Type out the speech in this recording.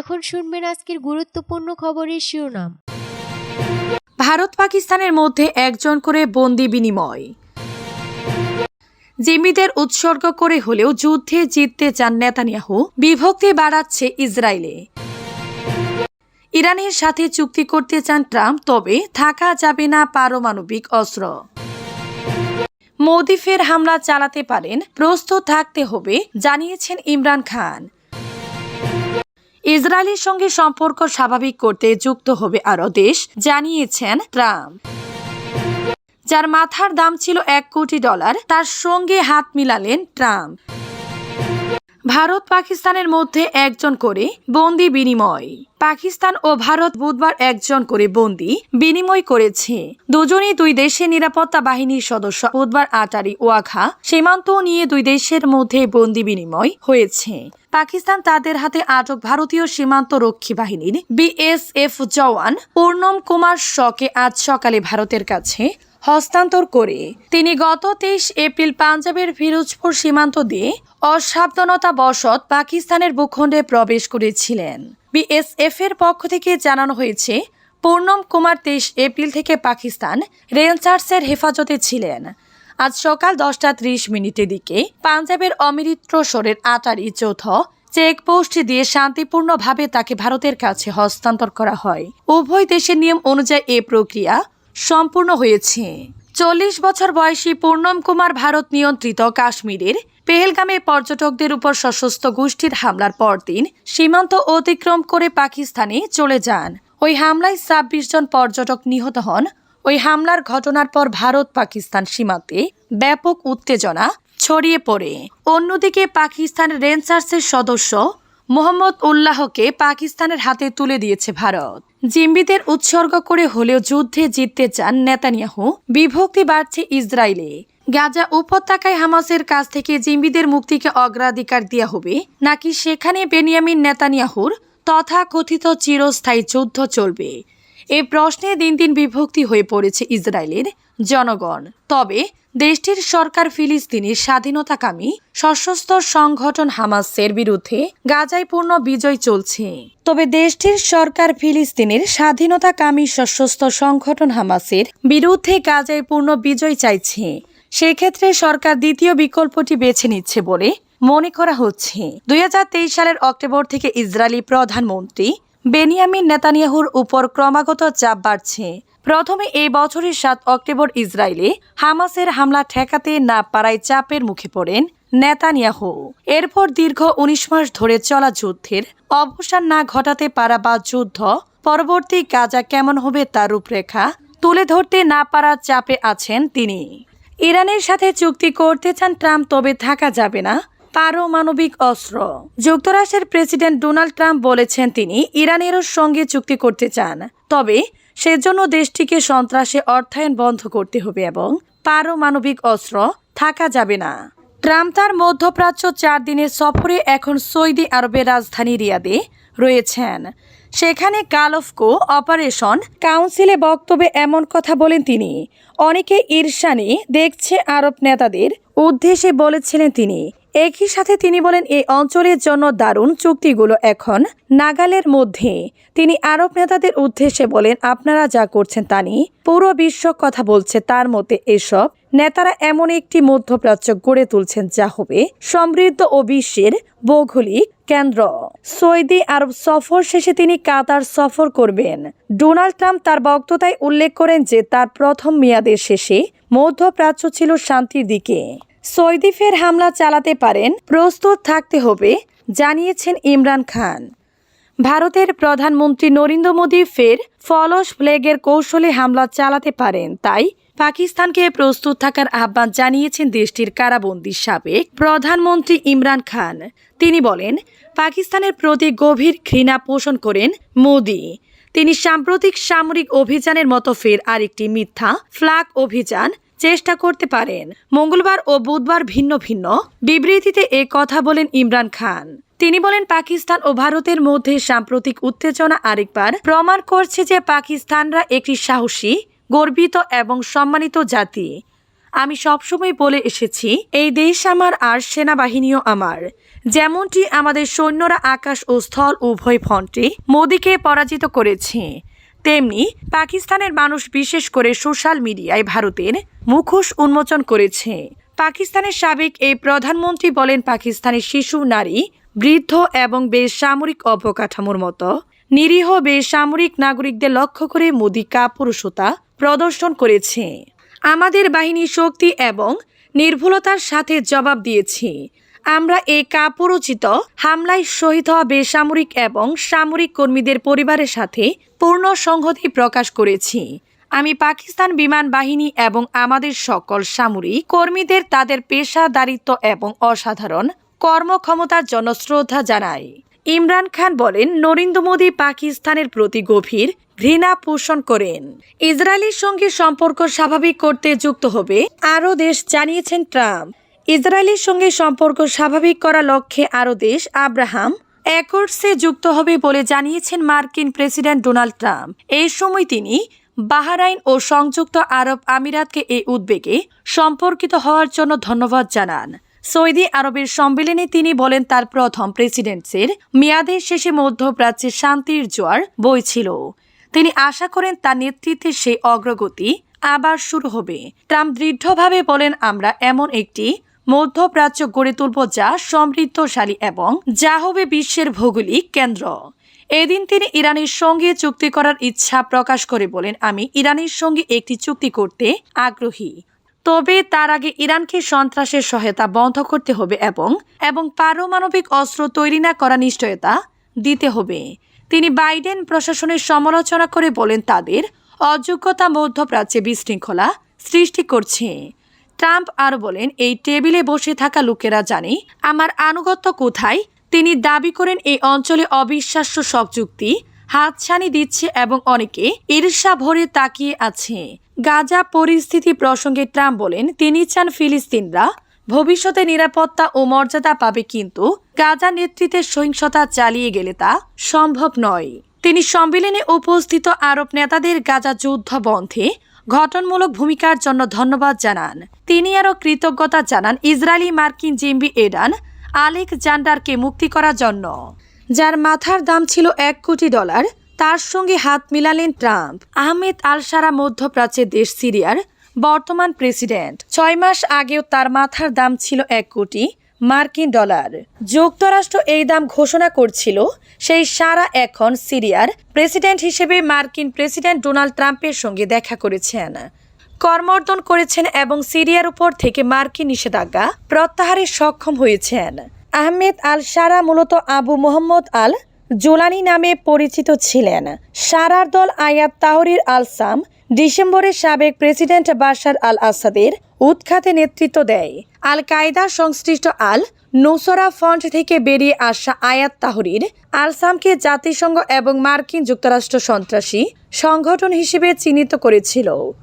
এখন শুনবেন আজকের গুরুত্বপূর্ণ খবরের শিরোনাম। ভারত পাকিস্তানের মধ্যে একজন করে বন্দি বিনিময়। জিম্মিদের উৎসর্গ করে হলেও যুদ্ধে জিততে চান নেতানিয়াহু, বিভক্তি বাড়াচ্ছে ইসরায়েলে। ইরানের সাথে চুক্তি করতে চান ট্রাম্প, তবে থাকা যাবে না পারমাণবিক অস্ত্র। মোদি ফের হামলা চালাতে পারেন, প্রস্তুত থাকতে হবে, জানিয়েছেন ইমরান খান। ইসরায়েলের সঙ্গে সম্পর্ক স্বাভাবিক করতে যুক্ত হবে আরও দেশ, জানিয়েছেন ট্রাম্প। যার মাথার দাম ছিল এক কোটি ডলার, তার সঙ্গে হাত মিলালেন ট্রাম্প। ভারত পাকিস্তানের মধ্যে একজন করে বন্দি বিনিময়। পাকিস্তান ও ভারত বুধবার একজন করে বন্দি বিনিময় করেছে। দুজনই দুই দেশের নিরাপত্তা বাহিনীর সদস্য। বুধবার আটারি ওয়াঘা সীমান্ত নিয়ে দুই দেশের মধ্যে বন্দি বিনিময় হয়েছে। পাকিস্তান তাদের হাতে আটক ভারতীয় সীমান্ত রক্ষী বাহিনীর বিএসএফ জওয়ান পূর্ণম কুমার শকে আজ সকালে ভারতের কাছে হস্তান্তর করে তিনি গত তেইশ এপ্রিল পাঞ্জাবের ফিরোজপুর সীমান্ত দিয়ে অসাবধানতা বশত পাকিস্তানের ভূখণ্ডে প্রবেশ করেছিলেন। বিএসএফ এর পক্ষ থেকে জানানো হয়েছে, পূর্ণম কুমার তেইশ এপ্রিল থেকে পাকিস্তান রেঞ্জার্সের হেফাজতে ছিলেন। আজ সকাল দশটা ত্রিশ মিনিটের দিকে পাঞ্জাবের অমৃতসরের আটারি চৌথ চেকপোস্ট দিয়ে শান্তিপূর্ণভাবে তাকে ভারতের কাছে হস্তান্তর করা হয়। উভয় দেশের নিয়ম অনুযায়ী এ প্রক্রিয়া সম্পূর্ণ হয়েছে। চল্লিশ বছর বয়সী পূর্ণম কুমার ভারত নিয়ন্ত্রিত কাশ্মীরের পেহেলগামে পর্যটকদের উপর সশস্ত্র গোষ্ঠীর হামলার পরদিন সীমান্ত অতিক্রম করে পাকিস্তানে চলে যান। ওই হামলায় ছাব্বিশ জন পর্যটক নিহত হন ওই হামলার ঘটনার পর ভারত পাকিস্তান সীমান্তে ব্যাপক উত্তেজনা ছড়িয়ে পড়ে। অন্যদিকে পাকিস্তান রেঞ্জার্সের সদস্য মোহাম্মদ উল্লাহকে পাকিস্তানের হাতে তুলে দিয়েছে ভারত। জিম্বিদের উৎসর্গ করে হলেও যুদ্ধে জিততে চান নেতানিয়াহু। বিভক্তি বাড়ছে ইসরায়েলে। গাজা উপত্যকায় হামাসের কাছ থেকে জিম্বিদের মুক্তিকে অগ্রাধিকার দেওয়া হবে, নাকি সেখানে বেনিয়ামিন নেতানিয়াহুর তথাকথিত চিরস্থায়ী যুদ্ধ চলবে? এই প্রশ্নে দিন দিন বিভক্তি হয়ে পড়েছে ইসরায়েলের জনগণ। তবে দেশটির সরকার ফিলিস্তিনের স্বাধীনতাকামী সশস্ত্র সংগঠন হামাসের বিরুদ্ধে গাজায় পূর্ণ বিজয় চলছে। তবে দেশটির সরকার ফিলিস্তিনের স্বাধীনতাকামী সশস্ত্র সংগঠন হামাসের বিরুদ্ধে গাজায় পূর্ণ বিজয় চাইছে। সেক্ষেত্রে সরকার দ্বিতীয় বিকল্পটি বেছে নিচ্ছে বলে মনে করা হচ্ছে। দুই হাজার তেইশ সালের অক্টোবর থেকে ইসরায়েলি প্রধানমন্ত্রী বেনিয়ামিন নেতানিয়াহুর উপর ক্রমাগত চাপ বাড়ছে। প্রথমে এই বছরের সাত অক্টোবর ইসরায়েলে হামাসের হামলা ঠেকাতে না পারায় চাপের মুখে পড়েন নেতানিয়াহু। এরপর দীর্ঘ উনিশ মাস ধরে চলা যুদ্ধের অবসান না ঘটাতে পারা বা যুদ্ধ পরবর্তী গাজা কেমন হবে তার রূপরেখা তুলে ধরতে না পারার চাপে আছেন তিনি। ইরানের সাথে চুক্তি করতে চান ট্রাম্প, তবে থাকা যাবে না। পারমাণবিক অস্ত্র। যুক্তরাষ্ট্রের প্রেসিডেন্ট ডোনাল্ড ট্রাম্প বলেছেন তিনি ইরানেরও সঙ্গে চুক্তি করতে চান। তবে সেজন্য দেশটিকে সন্ত্রাসে অর্থায়ন বন্ধ করতে হবে এবং পারমাণবিক অস্ত্র থাকা যাবে না। ট্রাম্প তার মধ্যপ্রাচ্য চার দিনের সফরে এখন সৌদি আরবের রাজধানী রিয়াদে রয়েছেন। সেখানে কালফকো অপারেশন কাউন্সিলে বক্তব্যে এমন কথা বলেন তিনি। অনেকে ঈর্ষানি দেখছে আরব নেতাদের উদ্দেশ্যে বলেছিলেন তিনি একই সাথে তিনি বলেন এই অঞ্চলের জন্য দারুণ চুক্তিগুলো এখন নাগালের মধ্যে। তিনি আরব নেতাদের উদ্দেশ্যে বলেন, আপনারা যা করছেন তা নিয়ে পুরো বিশ্ব কথা বলছে। তার মধ্যে এসব নেতারা এমন একটি মধ্যপ্রাচ্য গড়ে তুলছেন যা হবে সমৃদ্ধ ও বিশ্বের ভৌগোলিক কেন্দ্র। সৌদি আরব সফর শেষে তিনি কাতার সফর করবেন। ডোনাল্ড ট্রাম্প তার বক্তব্যতায় উল্লেখ করেন যে, তার প্রথম মেয়াদের শেষে মধ্যপ্রাচ্য ছিল শান্তির দিকে। সৌদি ফের হামলা চালাতে পারেন, প্রস্তুত থাকতে হবে, জানিয়েছেন ইমরান খান। ভারতের প্রধানমন্ত্রী নরেন্দ্র মোদী ফের ফলস ফ্লেগের কৌশলে হামলা চালাতে পারেন, তাই পাকিস্তানকে প্রস্তুত থাকার আহ্বান জানিয়েছেন দেশটির কারাবন্দী সাবেক প্রধানমন্ত্রী ইমরান খান। তিনি বলেন, পাকিস্তানের প্রতি গভীর ঘৃণা পোষণ করেন মোদী। তিনি সাম্প্রতিক সামরিক অভিযানের মতো ফের আরেকটি মিথ্যা ফ্লাগ অভিযান চেষ্টা করতে পারেন। মঙ্গলবার ও বুধবার ভিন্ন ভিন্ন বিবৃতিতে এ কথা বলেন ইমরান খান। তিনি বলেন, পাকিস্তান ও ভারতের মধ্যে সাম্প্রতিক উত্তেজনা আরেকবার প্রমাণ করছে যে পাকিস্তানরা একটি সাহসী, গর্বিত এবং সম্মানিত জাতি। আমি সবসময় বলে এসেছি, এই দেশ আমার আর সেনাবাহিনীও আমার। যেমনটি আমাদের সৈন্যরা আকাশ ও স্থল উভয় ফ্রন্টে মোদীকে পরাজিত করেছে। তেমনি পাকিস্তানের মানুষ বিশেষ করে সোশ্যাল মিডিয়ায় ভারতের মুখোশ উন্মোচন করেছে। পাকিস্তানের সাবেক এই প্রধানমন্ত্রী বলেন, পাকিস্তানের শিশু, নারী, বৃদ্ধ এবং বেসামরিক অবকাঠামোর মতো নিরীহ, বেসামরিক নাগরিকদের লক্ষ্য করে মোদী কাপুরুষতা প্রদর্শন করেছে। আমাদের বাহিনী শক্তি এবং নির্ভুলতার সাথে জবাব দিয়েছি। আমরা এই কাপুরুচিত হামলায় শহীদ হওয়া বেসামরিক এবং সামরিক কর্মীদের পরিবারের সাথে পূর্ণ সংহতি প্রকাশ করেছি। আমি পাকিস্তান বিমান বাহিনী এবং আমাদের সকল সামরিক কর্মীদের তাদের পেশাদারিত্ব এবং অসাধারণ কর্মক্ষমতার জন্য শ্রদ্ধা জানাই। ইমরান খান বলেন, নরেন্দ্র মোদী পাকিস্তানের প্রতি গভীর ঘৃণা পোষণ করেন। ইসরায়েলের সঙ্গে সম্পর্ক স্বাভাবিক করতে যুক্ত হবে, আরও দেশ জানিয়েছেন ট্রাম্প। ইসরায়েলের সঙ্গে সম্পর্ক স্বাভাবিক করা লক্ষ্যে আরও দেশ আব্রাহাম অ্যাকর্ডসে যুক্ত হবে বলে জানিয়েছেন মার্কিন প্রেসিডেন্ট ডোনাল্ড ট্রাম্প। এই সময় তিনি বাহরাইন ও সংযুক্ত আরব আমিরাতকে এই উদ্বেগে সম্পর্কিত হওয়ার জন্য ধন্যবাদ জানান। সৌদি আরবের সম্মেলনে তিনি বলেন, তার প্রথম প্রেসিডেন্টসের মেয়াদের শেষে মধ্যপ্রাচ্যে শান্তির জোয়ার বইছিল। তিনি আশা করেন, তার নেতৃত্বে সেই অগ্রগতি আবার শুরু হবে। ট্রাম্প দৃঢ়ভাবে বলেন, আমরা এমন একটি মধ্যপ্রাচ্য গড়ে তুলব যা সমৃদ্ধশালী এবং যা হবে বিশ্বের ভৌগোলিক কেন্দ্র। এদিন তিনি ইরানের সঙ্গে চুক্তি করার ইচ্ছা প্রকাশ করে বলেন, আমি ইরানের সঙ্গে একটি চুক্তি করতে আগ্রহী। তবে তার আগে ইরানকে সন্ত্রাসের সহায়তা বন্ধ করতে হবে এবং এবং পারমাণবিক অস্ত্র তৈরি না করা নিশ্চয়তা দিতে হবে। তিনি বাইডেন প্রশাসনের সমালোচনা করে বলেন, তাদের অযোগ্যতা মধ্যপ্রাচ্যে বিশৃঙ্খলা সৃষ্টি করছে। ট্রাম্প আরও বলেন, এই টেবিলে বসে থাকা লোকেরা জানে আমার আনুগত্য কোথায়। তিনি দাবি করেন এই অঞ্চলে অবিশ্বাস্য সব চুক্তি হাতছানি দিচ্ছে এবং অনেকে ঈর্ষা ভরে তাকিয়ে আছে। গাজা পরিস্থিতি প্রসঙ্গে ট্রাম্প বলেন, তিনি চান ফিলিস্তিনরা ভবিষ্যতে নিরাপত্তা ও মর্যাদা পাবে, কিন্তু গাজা নেতৃত্বের সহিংসতা চালিয়ে গেলে তা সম্ভব নয়। তিনি সম্মেলনে উপস্থিত আরব নেতাদের গাজা যুদ্ধ বন্ধে গঠনমূলক ভূমিকার জন্য ধন্যবাদ জানান। তিনি আরও কৃতজ্ঞতা জানান ইসরায়েলি মার্কিন জিম্বি এডান আলেকজান্ডারকে মুক্তি করার জন্য। যার মাথার দাম ছিল এক কোটি ডলার, তার সঙ্গে হাত মিলালেন ট্রাম্প। আহমেদ আলসারা মধ্যপ্রাচ্যের দেশ সিরিয়ার বর্তমান প্রেসিডেন্ট। ছয় মাস আগেও তার মাথার দাম ছিল এক কোটি মার্কিন ডলার। যুক্তরাষ্ট্র এই দাম ঘোষণা করছিল, সেই সারা এখন সিরিয়ার প্রেসিডেন্ট হিসেবে মার্কিন প্রেসিডেন্ট ডোনাল্ড ট্রাম্পের সঙ্গে দেখা করেছেন। কর্মর্দন করেছেন এবং সিরিয়ার উপর থেকে মার্কিন নিষেধাজ্ঞা প্রত্যাহারে সক্ষম হয়েছেন। আহমেদ আল সারা মূলত আবু মোহাম্মদ আল জোলানি নামে পরিচিত ছিলেন। সারার দল আয়াত তাহরির আল সাম ডিসেম্বরে সাবেক প্রেসিডেন্ট বাশার আল আসাদের উৎখাতে নেতৃত্ব দেয়। আল কায়দা সংশ্লিষ্ট আল নুসরা ফন্ড থেকে বেরিয়ে আসা আয়াত তাহরির আলসামকে জাতিসংঘ এবং মার্কিন যুক্তরাষ্ট্র সন্ত্রাসী সংগঠন হিসেবে চিহ্নিত করেছিল।